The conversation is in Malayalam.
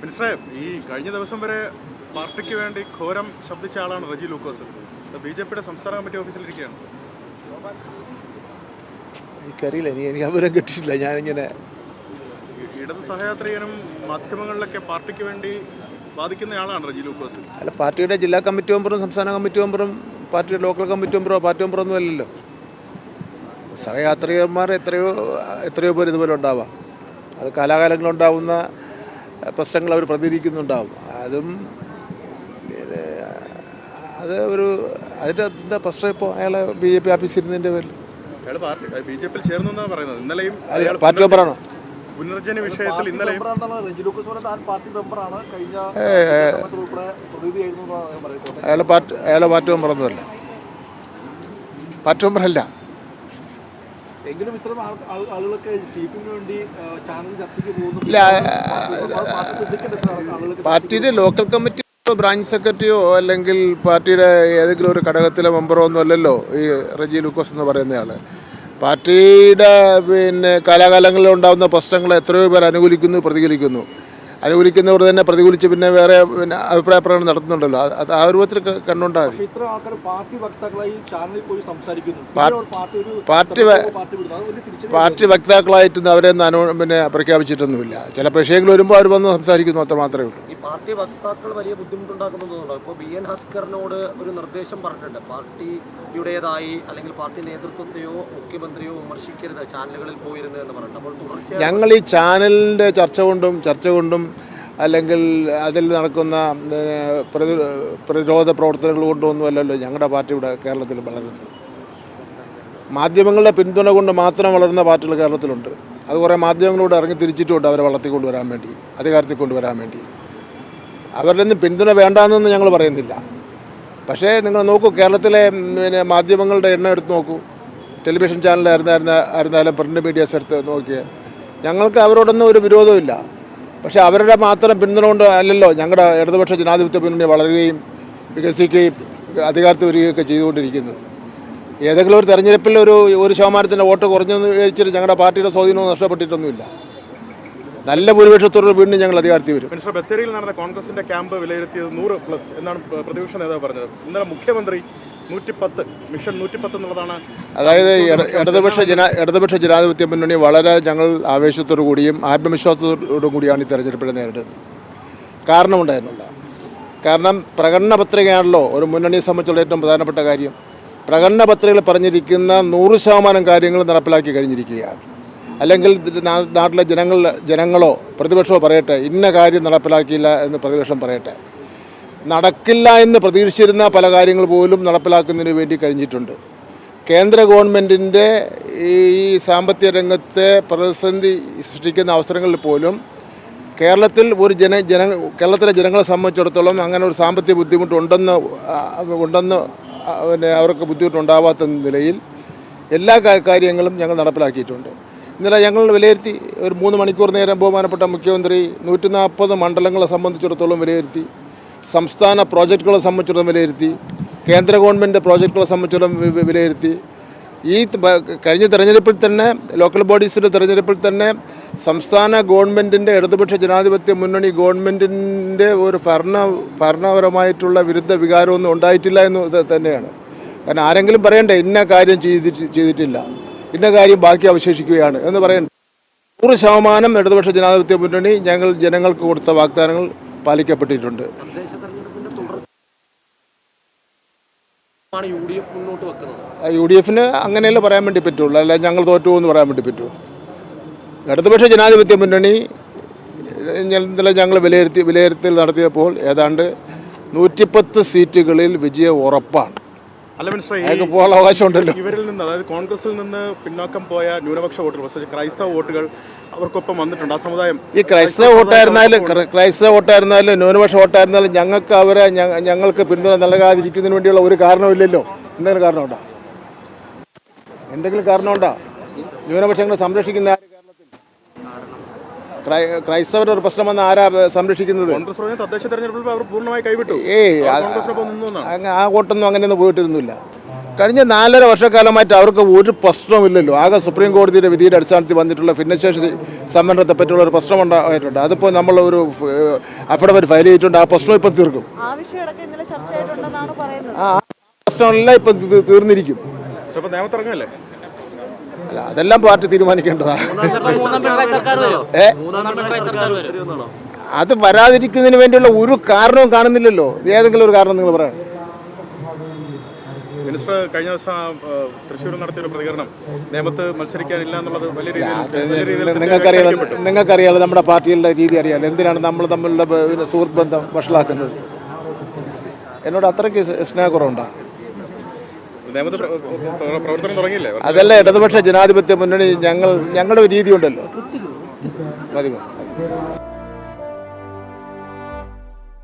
മിനിസ്റ്ററെ ഈ കഴിഞ്ഞ ദിവസം വരെ പാർട്ടിക്ക് വേണ്ടി ഘോരം ശബ്ദിച്ച ആളാണ് റജി ലൂക്കോസ്. ബി ജെ പിയുടെ സംസ്ഥാന കമ്മിറ്റി ഓഫീസിലിരിക്കുകയാണ് എനിക്കറിയില്ല എനിക്ക് എനിക്ക് വിവരം കിട്ടിയിട്ടില്ല. ഞാനിങ്ങനെ ഇടത് സഹയാത്രികനും മാധ്യമങ്ങളിലൊക്കെ പാർട്ടിക്ക് വേണ്ടി ബാധിക്കുന്ന ആളാണ് റജി ലൂക്കോസ്. അല്ല പാർട്ടിയുടെ ജില്ലാ കമ്മിറ്റി മെമ്പറും സംസ്ഥാന കമ്മിറ്റി മെമ്പറും പാർട്ടിയുടെ ലോക്കൽ കമ്മിറ്റി മെമ്പറോ പാർട്ടി മെമ്പറൊന്നും അല്ലല്ലോ. സഹയാത്രികന്മാർ എത്രയോ എത്രയോ പേര് ഇതുപോലെ ഉണ്ടാവാം. അത് കാലാകാലങ്ങളുണ്ടാവുന്ന പ്രശ്നങ്ങൾ അവർ പ്രതികരിക്കുന്നുണ്ടാവും. അതും പിന്നെ അത് ഒരു അതിന്റെ എന്താ പ്രശ്നം ഇപ്പോൾ? അയാളെ ബി ജെ പി ഓഫീസിൽ ഇരുന്നതിന്റെ പേരിൽ. അയാൾ പാർട്ടി മെമ്പറാണോ? പുനർജന വിഷയത്തിൽ പാർട്ടി അയാളെ പാർട്ടി മെമ്പറൊന്നുമല്ല. പാർട്ടി മെമ്പറല്ല. എങ്കിലും ഇത്തരം ആളുകളൊക്കെ സീറ്റിന് വേണ്ടി ചാനൽ ചർച്ചയ്ക്ക് പോകുന്നു. പാർട്ടിയുടെ ലോക്കൽ കമ്മിറ്റി ബ്രാഞ്ച് സെക്രട്ടറിയോ അല്ലെങ്കിൽ പാർട്ടിയുടെ ഏതെങ്കിലും ഒരു ഘടകത്തിലെ മെമ്പറോ ഒന്നും അല്ലല്ലോ ഈ റജി ലൂക്കോസ് എന്ന് പറയുന്നയാൾ പാർട്ടിയുടെ പിന്നെ കാലാകാലങ്ങളിൽ ഉണ്ടാകുന്ന പ്രശ്നങ്ങളെ എത്രയോ പേർ അനുകൂലിക്കുന്നു പ്രതികൂലിക്കുന്നു അനുകൂലിക്കുന്നവർ തന്നെ പ്രതികൂലിച്ച് പിന്നെ വേറെ പിന്നെ അഭിപ്രായ പ്രകടനം നടത്തുന്നുണ്ടല്ലോ. അത് ആ രൂപത്തിൽ ക- കണ്ടുകൊണ്ടാൽ മതി പക്ഷേ ഇത്ര ആൾക്കാർ പാർട്ടി വക്താക്കളായി ചാനലിൽ പോയി സംസാരിക്കുന്നു. പാർട്ടി പാർട്ടി വക്താക്കളായിട്ടൊന്നും അവരെ പിന്നെ പ്രഖ്യാപിച്ചിട്ടൊന്നുമില്ല. ചില വിഷയങ്ങൾ വരുമ്പോൾ അവർ വന്ന് സംസാരിക്കുന്നു അത്ര മാത്രമേ ഉള്ളൂ. പാർട്ടി വക്താക്കൾ വലിയ ബുദ്ധിമുട്ടുണ്ടാക്കുന്നു തോന്നുന്നു. ഇപ്പോൾ ബി എൻ. ഹസ്കറിനോട് ഒരു നിർദ്ദേശം പറഞ്ഞിട്ടുണ്ട്. പാർട്ടിയുടേതായി അല്ലെങ്കിൽ പാർട്ടി നേതൃത്വത്തെയോ മുഖ്യമന്ത്രിയോ വിമർശിക്കരുത് ചാനലുകളിൽ പോയിരുന്നു എന്ന് പറഞ്ഞിട്ട്. അപ്പോൾ തുടർച്ചയായി ഞങ്ങൾ ഈ ചാനലിന്റെ ചർച്ച കൊണ്ടും ചർച്ച കൊണ്ടും അല്ലെങ്കിൽ അതിൽ നടക്കുന്ന പ്രതിരോധ പ്രവർത്തനങ്ങൾ കൊണ്ടൊന്നും അല്ലല്ലോ ഞങ്ങളുടെ പാർട്ടി ഇവിടെ കേരളത്തിൽ വളരുന്നത്. മാധ്യമങ്ങളുടെ പിന്തുണ കൊണ്ട് മാത്രം വളരുന്ന പാർട്ടികൾ കേരളത്തിലുണ്ട്. അത് കുറേ മാധ്യമങ്ങളോട് ഇറങ്ങി തിരിച്ചിട്ടുമുണ്ട് അവരെ വളർത്തിക്കൊണ്ടുവരാൻ വേണ്ടി അധികാരത്തിൽ കൊണ്ടുവരാൻ വേണ്ടി. അവരുടെ നിന്ന് പിന്തുണ വേണ്ടാന്നൊന്നും ഞങ്ങൾ പറയുന്നില്ല. പക്ഷേ നിങ്ങൾ നോക്കൂ കേരളത്തിലെ പിന്നെ മാധ്യമങ്ങളുടെ എണ്ണം എടുത്ത് നോക്കൂ. ടെലിവിഷൻ ചാനലായിരുന്നായിരുന്ന ആയിരുന്നാലും പ്രിന്റ് മീഡിയാസ് എടുത്ത് നോക്കിയാൽ ഞങ്ങൾക്ക് അവരോടൊന്നും ഒരു വിരോധമില്ല പക്ഷേ അവരുടെ മാത്രം പിന്തുണ കൊണ്ട് അല്ലല്ലോ ഞങ്ങളുടെ ഇടതുപക്ഷ ജനാധിപത്യ മുന്നണി വളരുകയും വികസിക്കുകയും അധികാരത്തിൽ വരികയൊക്കെ ചെയ്തുകൊണ്ടിരിക്കുന്നത്. ഏതെങ്കിലും ഒരു തെരഞ്ഞെടുപ്പിൽ ഒരു ഒരു ശതമാനത്തിന്റെ വോട്ട് കുറഞ്ഞെന്ന് വിചാരിച്ചിട്ട് ഞങ്ങളുടെ പാർട്ടിയുടെ സ്വാധീനവും നഷ്ടപ്പെട്ടിട്ടൊന്നുമില്ല. നല്ല ഭൂരിപക്ഷത്തോടെ വീണ്ടും ഞങ്ങൾ അധികാരത്തിൽ വരും. മിനിസ്റ്റർ ബത്തേരിയിൽ നടന്ന കോൺഗ്രസിന്റെ ക്യാമ്പ് വിലയിരുത്തിയത് നൂറ് പ്ലസ് എന്നാണ് പ്രതിപക്ഷ നേതാവ് പറഞ്ഞത്. ഇന്നലെ മുഖ്യമന്ത്രി നൂറ്റിപ്പത്ത് മിഷൻ നൂറ്റിപ്പത്ത് എന്നുള്ളതാണ് അതായത് ഇടതുപക്ഷ ജന ഇടതുപക്ഷ ജനാധിപത്യ മുന്നണി വളരെ ഞങ്ങൾ ആവേശത്തോടു കൂടിയും ആത്മവിശ്വാസത്തോടും കൂടിയാണ് ഈ തെരഞ്ഞെടുപ്പിനെ നേരിടുന്നത്. കാരണമുണ്ടായിരുന്നില്ല. കാരണം പ്രകടന പത്രികയാണല്ലോ ഒരു മുന്നണിയെ സംബന്ധിച്ചുള്ള ഏറ്റവും പ്രധാനപ്പെട്ട കാര്യം. പ്രകടന പത്രികയിൽ പറഞ്ഞിരിക്കുന്ന നൂറ് ശതമാനം കാര്യങ്ങൾ നടപ്പിലാക്കി കഴിഞ്ഞിരിക്കുകയാണ്. അല്ലെങ്കിൽ നാട്ടിലെ ജനങ്ങൾ ജനങ്ങളോ പ്രതിപക്ഷമോ പറയട്ടെ ഇന്ന കാര്യം നടപ്പിലാക്കിയില്ല എന്ന് പ്രതിപക്ഷം പറയട്ടെ. നടക്കില്ല എന്ന് പ്രതീക്ഷിച്ചിരുന്ന പല കാര്യങ്ങൾ പോലും നടപ്പിലാക്കുന്നതിന് വേണ്ടി കഴിഞ്ഞിട്ടുണ്ട്. കേന്ദ്ര ഗവൺമെന്റിന്റെ ഈ സാമ്പത്തിക രംഗത്തെ പ്രതിസന്ധി സൃഷ്ടിക്കുന്ന അവസരങ്ങളിൽ പോലും കേരളത്തിൽ ഒരു ജന ജന കേരളത്തിലെ ജനങ്ങളെ സംബന്ധിച്ചിടത്തോളം അങ്ങനെ ഒരു സാമ്പത്തിക ബുദ്ധിമുട്ടുണ്ടെന്ന് ഉണ്ടെന്ന് പിന്നെ അവർക്ക് ബുദ്ധിമുട്ടുണ്ടാവാത്ത നിലയിൽ എല്ലാ കാര്യങ്ങളും ഞങ്ങൾ നടപ്പിലാക്കിയിട്ടുണ്ട്. ഇന്നലെ ഞങ്ങൾ വിലയിരുത്തി ഒരു മൂന്ന് മണിക്കൂർ നേരം ബഹുമാനപ്പെട്ട മുഖ്യമന്ത്രി നൂറ്റി നാൽപ്പത് മണ്ഡലങ്ങളെ സംബന്ധിച്ചിടത്തോളം വിലയിരുത്തി സംസ്ഥാന പ്രോജക്റ്റുകളെ സംബന്ധിച്ചിടത്തോളം വിലയിരുത്തി കേന്ദ്ര ഗവൺമെന്റ് പ്രോജക്റ്റുകളെ സംബന്ധിച്ചിടത്തോളം വിലയിരുത്തി. ഈ കഴിഞ്ഞ തെരഞ്ഞെടുപ്പിൽ തന്നെ ലോക്കൽ ബോഡീസിന്റെ തെരഞ്ഞെടുപ്പിൽ തന്നെ സംസ്ഥാന ഗവൺമെന്റിന്റെ ഇടതുപക്ഷ ജനാധിപത്യ മുന്നണി ഗവൺമെന്റിന്റെ ഒരു ഭരണ ഭരണപരമായിട്ടുള്ള വിരുദ്ധ വികാരമൊന്നും ഉണ്ടായിട്ടില്ല എന്ന് തന്നെയാണ്. കാരണം ആരെങ്കിലും പറയണ്ടേ ഇന്ന കാര്യം ചെയ്തിട്ട് ചെയ്തിട്ടില്ല. ഇന്ന കാര്യം ബാക്കി അവശേഷിക്കുകയാണ് എന്ന് പറയണ്ട നൂറ് ശതമാനം ഇടതുപക്ഷ ജനാധിപത്യ മുന്നണി ഞങ്ങൾ ജനങ്ങൾക്ക് കൊടുത്ത വാഗ്ദാനങ്ങൾ പാലിക്കപ്പെട്ടിട്ടുണ്ട്. യു ഡി എഫിന് അങ്ങനെയല്ലേ പറയാൻ വേണ്ടി പറ്റുള്ളൂ. അല്ല ഞങ്ങൾ തോറ്റു എന്ന് പറയാൻ വേണ്ടി പറ്റുമോ? ഇടതുപക്ഷ ജനാധിപത്യ മുന്നണി ഇന്നലെ ഞങ്ങൾ വിലയിരുത്തി വിലയിരുത്തൽ നടത്തിയപ്പോൾ ഏതാണ്ട് നൂറ്റിപ്പത്ത് സീറ്റുകളിൽ വിജയം ഉറപ്പാണ്. അല്ല മനസ്സിലായി പോകാനുള്ള അവകാശമുണ്ടല്ലോ. ഇവരിൽ നിന്ന് അതായത് കോൺഗ്രസിൽ നിന്ന് പിന്നോക്കം പോയ ന്യൂനപക്ഷ വോട്ടുകൾ പ്രത്യേകിച്ച് ക്രൈസ്തവ വോട്ടുകൾ അവർക്കൊപ്പം വന്നിട്ടുണ്ട്. ആ സമുദായം ഈ ക്രൈസ്തവ വോട്ടായിരുന്നാലും ക്ര- ക്രൈസ്തവ വോട്ടായിരുന്നാലും ന്യൂനപക്ഷ വോട്ടായിരുന്നാലും ഞങ്ങൾക്ക് അവരെ ഞങ്ങൾക്ക് പിന്തുണ നൽകാതിരിക്കുന്നതിന് വേണ്ടിയുള്ള ഒരു കാരണമില്ലല്ലോ എന്തെങ്കിലും കാരണമുണ്ടോ? എന്തെങ്കിലും കാരണമുണ്ടോ? ന്യൂനപക്ഷങ്ങളെ സംരക്ഷിക്കുന്ന ക്രൈസ്തവരുടെ ഒരു പ്രശ്നം വന്ന് ആരാ സംരക്ഷിക്കുന്നത്? തദ്ദേശ തെരഞ്ഞെടുപ്പിൽ അവർ പൂർണമായി കൈവിട്ടു. ഏയ് ആ വോട്ടൊന്നും അങ്ങനെയൊന്നും പോയിട്ടിരുന്നില്ല. കഴിഞ്ഞ നാലര വർഷക്കാലമായിട്ട് അവർക്ക് ഒരു പ്രശ്നമില്ലല്ലോ ആകെ സുപ്രീം കോടതിയുടെ വിധിയുടെ അടിസ്ഥാനത്തിൽ വന്നിട്ടുള്ള ഭിന്നശേഷി സംവരണത്തെ പറ്റിയുള്ള ഒരു പ്രശ്നം ഉണ്ടായിട്ടുണ്ട് അതിപ്പോൾ നമ്മൾ ഒരു അഫിഡവിറ്റ് ഫയൽ ചെയ്തിട്ടുണ്ട്. ആ പ്രശ്നം ഇപ്പം തീർക്കും. ആ പ്രശ്നമെല്ലാം ഇപ്പം തീർന്നിരിക്കും. നിയമത്തിറങ്ങല്ലേ അല്ല അതെല്ലാം പാർട്ടി തീരുമാനിക്കേണ്ടതാണ്. ഏ? അത് വരാതിരിക്കുന്നതിന് വേണ്ടിയുള്ള ഒരു കാരണവും കാണുന്നില്ലല്ലോ. ഏതെങ്കിലും ഒരു കാരണം നിങ്ങൾ പറയാം മിനിസ്റ്റർ കഴിഞ്ഞ ദിവസം തൃശ്ശൂർ നടത്തിയ ഒരു പ്രതികരണം. നിയമത്ത് മത്സരിക്കാനില്ല എന്നുള്ളത് വലിയ രീതിയിൽ നിങ്ങൾക്കറിയാലോ. നിങ്ങൾക്കറിയാലോ നമ്മുടെ പാർട്ടികളുടെ രീതി അറിയാലോ? എന്തിനാണ് നമ്മൾ തമ്മിലുള്ള സുഹൃത്ത് ബന്ധം വഷളാക്കുന്നത്? എന്നോട് അത്രയ്ക്ക് സ് സ്നേഹക്കുറവുണ്ടോ നിയമത്ത് പ്ര- പ്ര- പ്രവർത്തനം തുടങ്ങിയില്ലേ അതല്ല ഇടതുപക്ഷ ജനാധിപത്യ മുന്നണി ഞങ്ങൾ ഞങ്ങളുടെ ഒരു രീതിയുണ്ടല്ലോ. മതി മതി.